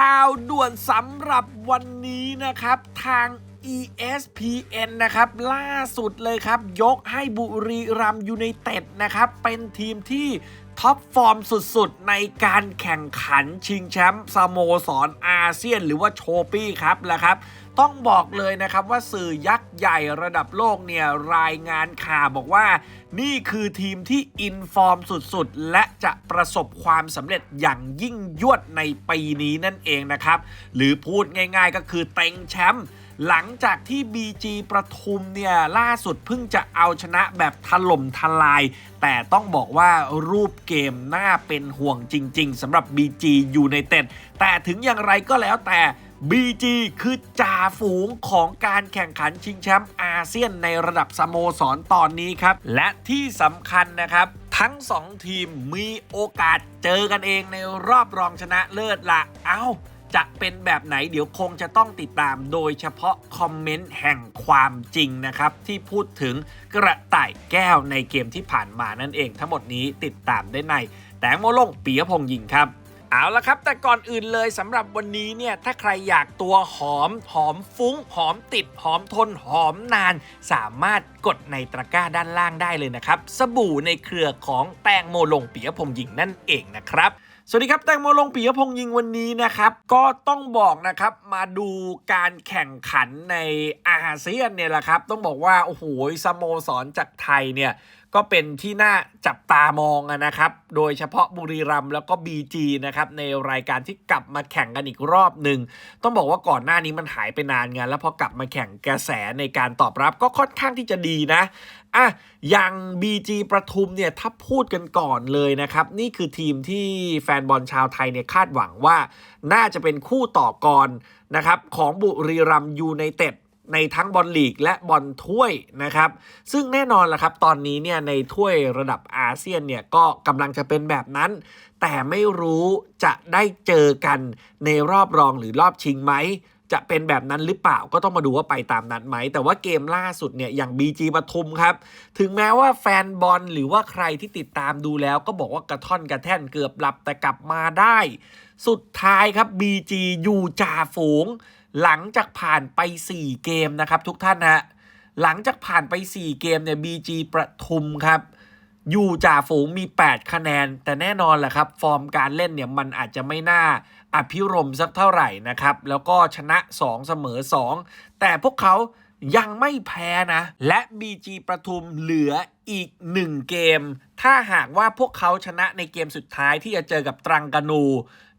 ข่าวด่วนสำหรับวันนี้นะครับทาง ESPN นะครับ ล่าสุดเลยครับ ยกให้บุรีรัมยูไนเต็ดนะครับ เป็นทีมที่ท็อปฟอร์มสุดๆ ในการแข่งขันชิงแชมป์สโมสรอาเซียน หรือว่าโชปี้ครับแหละครับ ต้องบอกเลยนะครับว่าสื่อยักษ์ใหญ่ระดับโลกเนี่ยรายงานข่าวบอกว่า นี่คือทีมที่อินฟอร์มสุดๆ และจะประสบความสำเร็จอย่างยิ่งยวดในปีนี้นั่นเองนะครับ หรือพูดง่ายๆก็คือเต็งแชมป์หลังจากที่ BG ประทุมเนี่ยล่าสุดเพิ่งจะเอาชนะแบบถล่มทลาย แต่ต้องบอกว่ารูปเกมน่าเป็นห่วงจริง ๆสำหรับ BG อยู่ในเต็ดแต่ถึงอย่างไรก็แล้วแต่ BG คือจ่าฝูงของการแข่งขันชิงแชมป์อาเซียนในระดับสโมสรตอนนี้ครับ และที่สำคัญนะครับทั้ง 2 ทีมมีโอกาสเจอกันเองในรอบรองชนะเลิศละเอ้า จะเป็นแบบไหนเดี๋ยวคงจะต้องติดตามโดยเฉพาะคอมเมนต์แห่งความจริงนะครับ ที่พูดถึงกระต่ายแก้วในเกมที่ผ่านมานั่นเองทั้งหมดนี้ติดตามได้ใน แตงโมลงปียพงษ์ยิงครับ เอาละครับ แต่ก่อนอื่นเลยสำหรับวันนี้เนี่ย ถ้าใครอยากตัวหอม หอมฟุ้ง หอมติด หอมทน หอมนาน สามารถกดในตะกร้าด้านล่างได้เลยนะครับ สบู่ในเครือของแตงโมลงปียพงษ์ยิงนั่นเองนะครับสวัสดีครับแตงโมลงปียพงษ์ยิงวันนี้นะครับก็ต้องบอกนะครับมาดูการแข่งขันในอาเซียนเนี่ยแหละครับ ต้องบอกว่า โอ้โหสโมสรจากไทยเนี่ย ก็เป็นที่น่าจับตามองนะครับ โดยเฉพาะบุรีรัมย์แล้วก็ BG นะครับในรายการที่กลับมาแข่งกันอีกรอบหนึ่งต้องบอกว่าก่อนหน้านี้มันหายไปนานไงแล้วพอกลับมาแข่งกระแสในการตอบรับก็ค่อนข้างที่จะดีนะอะอย่าง BG ประทุมเนี่ยถ้าพูดกันก่อนเลยนะครับ นี่คือทีมที่แฟนบอลชาวไทยเนี่ยคาดหวังว่า น่าจะเป็นคู่ต่อกรนะครับของบุรีรัมย์ยูไนเต็ด ในทั้งบอลลีกและบอลถ้วยนะครับ ซึ่งแน่นอนล่ะครับ ตอนนี้เนี่ยในถ้วยระดับอาเซียนเนี่ยก็กำลังจะเป็นแบบนั้น แต่ไม่รู้จะได้เจอกันในรอบรองหรือรอบชิงไหม จะเป็นแบบนั้นหรือเปล่าก็ต้องมาดูว่าไปตามนั้นไหม แต่ว่าเกมล่าสุดเนี่ยอย่าง BG ปทุมครับ ถึงแม้ว่าแฟนบอลหรือว่าใครที่ติดตามดูแล้วก็บอกว่ากระท่อนกระแท่นเกือบหลับแต่กลับมาได้ สุดท้ายครับ BG อยู่จ่าฝูง หลังจากผ่านไป 4 เกมนะครับทุกท่านฮะหลังจากผ่านไป 4 เกมเนี่ย BG ประทุมครับ อยู่จ่าฝูงมี 8 คะแนน แต่แน่นอนแหละครับ ฟอร์มการเล่นเนี่ยมันอาจจะไม่น่าอภิรมสักเท่าไหร่นะครับ แล้วก็ชนะ 2 เสมอ 2 แต่พวกเขายังไม่แพ้นะ และ BG ประทุมเหลืออีก 1 เกม ถ้าหากว่าพวกเขาชนะในเกมสุดท้ายที่จะเจอกับตรังกานู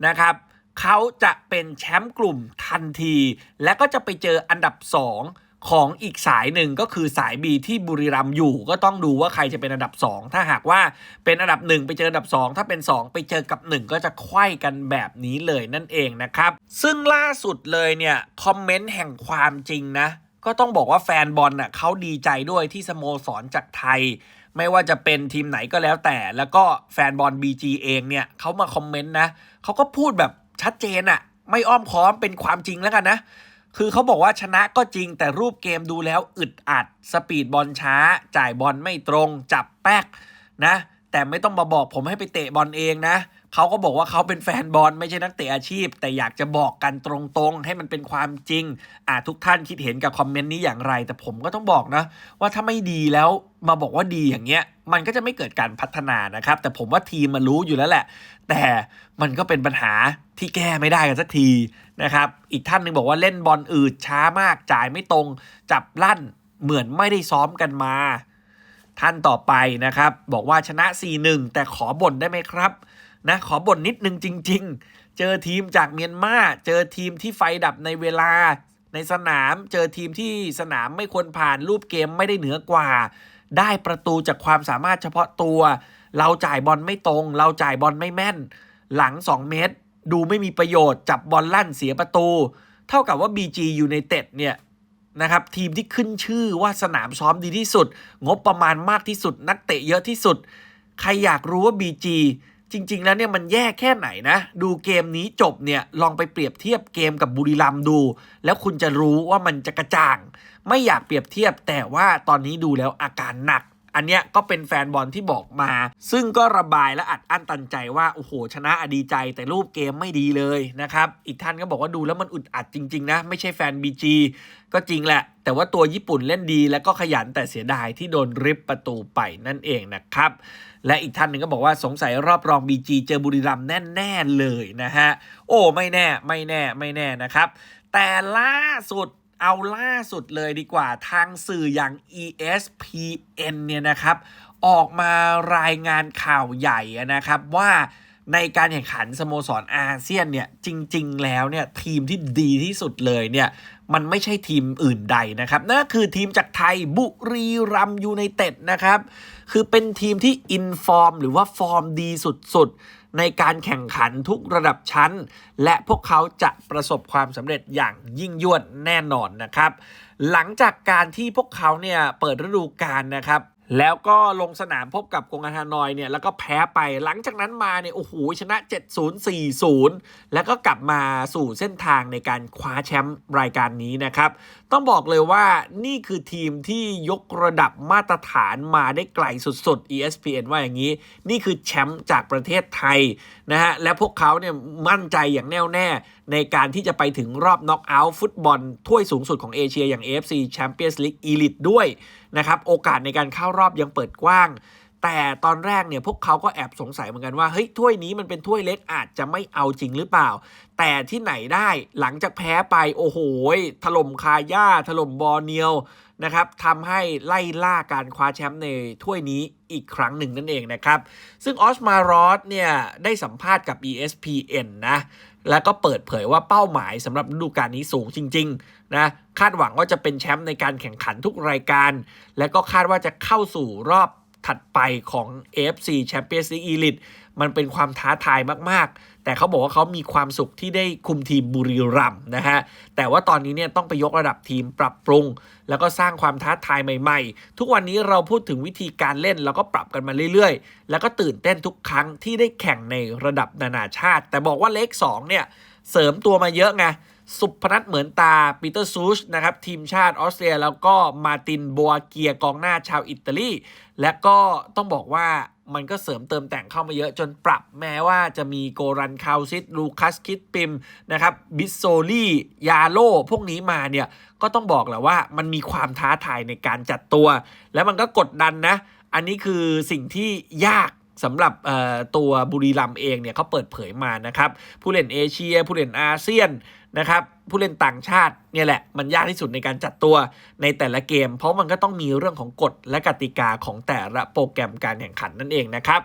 นะครับเขาจะเป็นแชมป์กลุ่มทันที และก็จะไปเจออันดับ 2 ของอีกสายหนึ่งก็คือสาย B ที่บุรีรัมย์อยู่ก็ต้องดูว่าใครจะเป็นอันดับ 2 ถ้าหากว่าเป็นอันดับ 1 ไปเจออันดับ 2 ถ้าเป็น 2 ไปเจอกับ 1 ก็จะไขว้กันแบบนี้เลยนั่นเองนะครับ ซึ่งล่าสุดเลยเนี่ยคอมเมนต์แห่งความจริงนะ ก็ต้องบอกว่าแฟนบอลน่ะเขาดีใจด้วยที่สโมสรจากไทย ไม่ว่าจะเป็นทีมไหนก็แล้วแต่ แล้วก็แฟนบอล BG เองเนี่ยเขามาคอมเมนต์นะเขาก็พูดแบบชัดเจนอะไม่อ้อมค้อมเป็นความจริงแล้วกันนะ คือเขาบอกว่าชนะก็จริงแต่รูปเกมดูแล้วอึดอัด สปีดบอลช้า จ่ายบอลไม่ตรง จับแป๊กนะ แต่ไม่ต้องมาบอกผมให้ไปเตะบอลเองนะ เขาก็บอกว่าเขาเป็นแฟนบอลไม่ใช่นักเตะอาชีพ แต่อยากจะบอกกันตรงๆ ให้มันเป็นความจริงอ่าทุกท่านคิดเห็นกับคอมเมนต์นี้อย่างไร แต่ผมก็ต้องบอกนะว่าถ้าไม่ดีแล้วมาบอกว่าดีอย่างเงี้ย มันก็จะไม่เกิดการพัฒนานะครับ แต่ผมว่าทีมมันรู้อยู่แล้วแหละ แต่มันก็เป็นปัญหาที่แก้ไม่ได้กันสักทีนะครับ อีกท่านหนึ่งบอกว่าเล่นบอลอืดช้ามากจ่ายไม่ตรง จับลั่นเหมือนไม่ได้ซ้อมกันมา ท่านต่อไปนะครับ บอกว่าชนะ 4-1 แต่ขอบ่นได้ไหมครับ นะขอบ่นนิดนึงจริง ๆ เจอทีมจากเมียนมาเจอทีมที่ไฟดับในเวลา ในสนามเจอทีมที่สนามไม่ควรผ่านรูปเกมไม่ได้เหนือกว่า ได้ประตูจากความสามารถเฉพาะตัว เราจ่ายบอลไม่ตรง เราจ่ายบอลไม่แม่น หลัง 2 เมตร ดูไม่มีประโยชน์จับบอลลั่นเสียประตู เท่ากับว่า BG United เนี่ยนะครับทีมที่ขึ้นชื่อว่าสนามซ้อมดีที่สุด งบประมาณมากที่สุด นักเตะเยอะที่สุด ใครอยากรู้ว่า BG จริง ๆ แล้วเนี่ยมันแย่แค่ไหนนะ ดูเกมนี้จบเนี่ยลองไปเปรียบเทียบเกมกับบุรีรัมดู แล้วคุณจะรู้ว่ามันจะกระจ่าง ไม่อยากเปรียบเทียบแต่ว่าตอนนี้ดูแล้วอาการหนัก อันเนี้ยก็เป็นแฟนบอลที่บอกมา ซึ่งก็ระบายและอัดอั้นตันใจว่า โอ้โห ชนะอดีใจแต่รูปเกมไม่ดีเลยนะครับ อีกท่านก็บอกว่าดูแล้วมันอึดอัดจริง ๆ นะ ไม่ใช่แฟน BG ก็จริงแหละ แต่ว่าตัวญี่ปุ่นเล่นดีและก็ขยันแต่เสียดายที่โดนริบประตูไปนั่นเองนะครับ และอีกท่านหนึ่งก็บอกว่าสงสัยรอบรอง BG เจอบุรีรัมย์แน่ ๆ เลยนะฮะ โอ้ไม่แน่ไม่แน่ไม่แน่นะครับ แต่ล่าสุด เอาล่าสุดเลยดีกว่าทางสื่ออย่าง ESPN เนี่ยนะครับ ออกมารายงานข่าวใหญ่นะครับว่าในการแข่งขันสโมสรอาเซียนเนี่ยจริง ๆ แล้วเนี่ยทีมที่ดีที่สุดเลยเนี่ยมันไม่ใช่ทีมอื่นใดนะครับนั่นคือทีมจากไทยบุรีรัมย์ยูไนเต็ดนะครับ คือเป็นทีมที่อินฟอร์ม หรือว่าฟอร์มดีสุดๆ ในการแข่งขันทุกระดับชั้น และพวกเขาจะประสบความสำเร็จอย่างยิ่งยวดแน่นอนนะครับ หลังจากการที่พวกเขาเนี่ยเปิดฤดูกาลนะครับ แล้วก็ลงสนามพบกับกงกาฮานอยเนี่ยแล้วก็แพ้ไปหลังจากนั้นมาเนี่ยโอ้โหชนะ 7-0 4-0 แล้วก็กลับมาสู่เส้นทางในการคว้าแชมป์รายการนี้นะครับ ต้องบอกเลยว่านี่คือทีมที่ยกระดับมาตรฐานมาได้ไกลสุดๆ ESPN ว่าอย่างนี้ นี่คือแชมป์จากประเทศไทยนะฮะและพวกเขาเนี่ยมั่นใจอย่างแน่วแน่ ในการที่จะไปถึงรอบน็อกเอาท์ฟุตบอลถ้วยสูงสุดของเอเชียอย่าง AFC Champions League Elite ด้วยนะครับโอกาสในการเข้ารอบยังเปิดกว้าง แต่ตอนแรกเนี่ยพวกเขาก็แอบสงสัยเหมือนกันว่าเฮ้ยถ้วยนี้มันเป็นถ้วยเล็กอาจจะไม่เอาจริงหรือเปล่า แต่ที่ไหนได้หลังจากแพ้ไปโอ้โหถล่มคาย่าถล่มบอร์เนียว นะครับทำให้ไล่ล่าการคว้าแชมป์ในถ้วยนี้อีกครั้งหนึ่งนั่นเองนะครับ ซึ่งออสมารอสเนี่ยได้สัมภาษณ์กับ ESPN นะแล้วก็เปิดเผยว่าเป้าหมายสำหรับฤดูกาลนี้สูงจริงๆนะคาดหวังว่าจะเป็นแชมป์ในการแข่งขันทุกรายการ และก็คาดว่าจะเข้าสู่รอบถัดไปของ AFC Champions League Elite มันเป็นความท้าทายมากๆ แต่เขาบอกว่าเขามีความสุขที่ได้คุมทีมบุรีรัมย์นะฮะ แต่ว่าตอนนี้เนี่ยต้องไปยกระดับทีมปรับปรุง แล้วก็สร้างความท้าทายใหม่ ๆ ทุกวันนี้เราพูดถึงวิธีการเล่นแล้วก็ปรับกันมาเรื่อยๆ แล้วก็ตื่นเต้นทุกครั้งที่ได้แข่งในระดับนานาชาติ แต่บอกว่าเลข2เนี่ยเสริมตัวมาเยอะไงสุพนัทเหมือนตาปีเตอร์ซูชนะครับทีมชาติออสเตรียแล้วก็มาตินบัวเกียกองหน้าชาวอิตาลีและก็ต้องบอกว่า มันก็เสริมเติมแต่งเข้ามาเยอะจนปรับแม้ว่าจะมีโกรันคาวซิตลูคัสคิดปิมนะครับบิสโซลี่ยาโลพวกนี้มาเนี่ยก็ต้องบอกแหละว่ามันมีความท้าทายในการจัดตัว แล้วมันก็กดดันนะ อันนี้คือสิ่งที่ยาก สำหรับตัวบุรีรัมเองเนี่ยเขาเปิดเผยมานะครับ ผู้เล่นเอเชีย ผู้เล่นอาเซียนนะครับผู้เล่นต่างชาติเนี่ยแหละมันยากที่สุดในการจัดตัวในแต่ละเกม เพราะมันก็ต้องมีเรื่องของกฎและกติกาของแต่ละโปรแกรมการแข่งขันนั่นเองนะครับ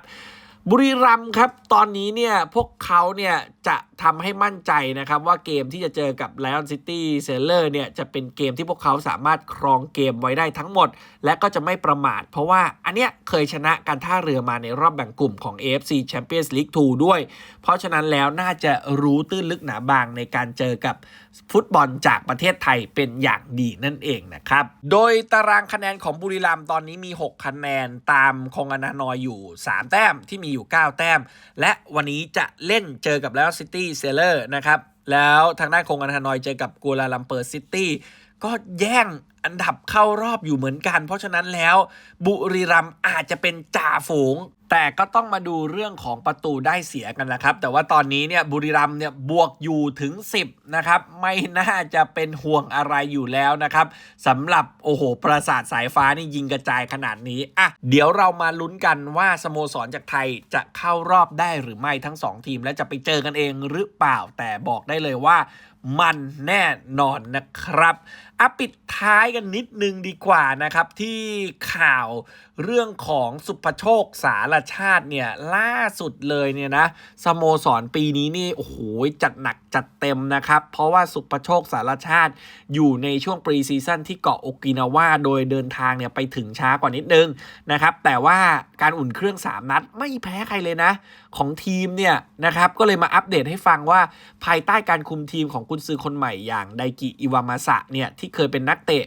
บุรีรัมครับตอนนี้เนี่ยพวกเขาเนี่ยจะทำให้มั่นใจนะครับว่าเกมที่จะเจอกับ Lion City s a i l o r เนี่ยจะเป็นเกมที่พวกเขาสามารถครองเกมไว้ได้ทั้งหมด และก็จะไม่ประมาท เพราะว่าอันเนี้ยเคยชนะการท่าเรือมาในรอบแบ่งกลุ่มของ AFC Champions League 2 ด้วย เพราะฉะนั้นแล้วน่าจะรู้ตื้นลึกหนาบางในการเจอกับฟุตบอลจากประเทศไทยเป็นอย่างดีนั่นเองนะครับ โดยตารางคะแนนของบุรีรัมย์ตอนนี้มี 6 คะแนนตามคงอนานอยอยู่ 3 แต้มที่มีอยู่ 9 แต้ม และวันนี้จะเล่นเจอกับแล้วซิตี้เซเลอร์นะครับ แล้วทางด้านคงอนานอยเจอกับกัวลาลัมเปอร์ซิตี้ก็แย่งอันดับเข้ารอบอยู่เหมือนกัน เพราะฉะนั้นแล้วบุรีรัมอาจจะเป็นจ่าฝูง แต่ก็ต้องมาดูเรื่องของประตูได้เสียกันนะครับ แต่ว่าตอนนี้เนี่ยบุรีรัมเนี่ยบวกอยู่ถึง 10นะครับไม่น่าจะเป็นห่วงอะไรอยู่แล้วนะครับสำหรับโอ้โหประสาทสายฟ้านี่ยิงกระจายขนาดนี้อะเดี๋ยวเรามาลุ้นกันว่าสโมสรจากไทยจะเข้ารอบได้หรือไม่ทั้ง 2 ทีม และจะไปเจอกันเองหรือเปล่าแต่บอกได้เลยว่ามันแน่นอนนะครับ อะปิดท้ายกันนิดนึงดีกว่านะครับที่ข่าวเรื่องของสุภโชคสารชาติเนี่ยล่าสุดเลยเนี่ยนะสโมสรปีนี้นี่โอ้โหจัดหนักจัดเต็มนะครับ เพราะว่าสุภโชคสารชาติอยู่ในช่วงปรีซีซั่นที่เกาะโอกินาวาโดยเดินทางเนี่ยไปถึงช้ากว่านิดนึงนะครับแต่ว่าการอุ่นเครื่อง 3 นัด ไม่แพ้ใครเลยนะ ของทีมเนี่ยนะครับก็เลยมาอัปเดตให้ฟังว่าภายใต้การคุมทีมของกุนซือคนใหม่อย่างไดกิอิวามาสะเนี่ยที่เคยเป็นนักเตะ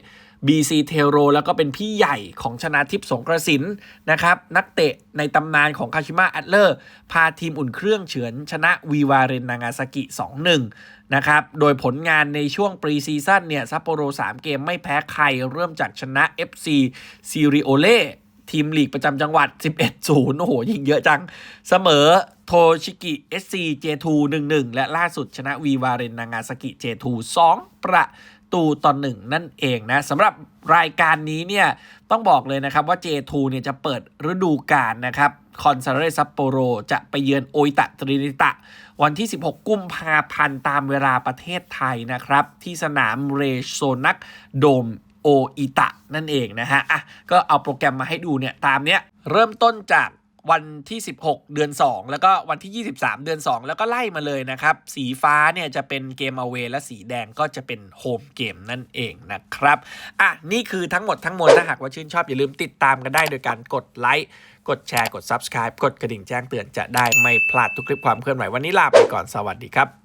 BC เทโรแล้วก็เป็นพี่ใหญ่ของชนะทิพย์สงกระสินนะครับ นักเตะในตำนานของคาชิมะแอดเลอร์ พาทีมอุ่นเครื่องเฉือนชนะวีวาเรนนางาซากิ 2-1 นะครับ โดยผลงานในช่วงปรีซีซั่นเนี่ยซัปโปโร 3 เกมไม่แพ้ใคร เริ่มจากชนะ FC ซีริโอเล่ ทีมลีกประจำจังหวัด 11-0 โอ้โห ยิงเยอะจัง เสมอโทชิกิ SC J2 1-1 และล่าสุดชนะวีวาเรนนางาซากิ J2 2 ประตูต่อหนึ่งนั่นเองนะสำหรับรายการนี้เนี่ย ต้องบอกเลยนะครับว่า J2 เนี่ยจะเปิดฤดูกาลนะครับคอนซาเรซัปโปโรจะไปเยือนโออิตะตรินิตะ วันที่ 16 กุมภาพันธ์ตามเวลาประเทศไทยนะครับ ที่สนามเรโซนักโดม โออิตะนั่นเองนะฮะอะก็เอาโปรแกรมมาให้ดูเนี่ยตามเนี้ยเริ่มต้นจากวันที่ 16 เดือน 2 แล้วก็วันที่ 23 เดือน 2 แล้วก็ไล่มาเลยนะครับ สีฟ้าเนี่ยจะเป็นเกม a w เวและสีแดงก็จะเป็นโฮมเกมนั่นเองนะครับ อะ นี่คือทั้งหมดทั้งมวลถ้าหากว่าชื่นชอบ อย่าลืมติดตามกันได้โดยการกดไลค์กดแชร์กด Subscribe กดกระดิ่งแจ้งเตือนจะได้ไม่พลาดทุกคลิปความเคลื่อนไหววันนี้ลาไปก่อนสวัสดีครับ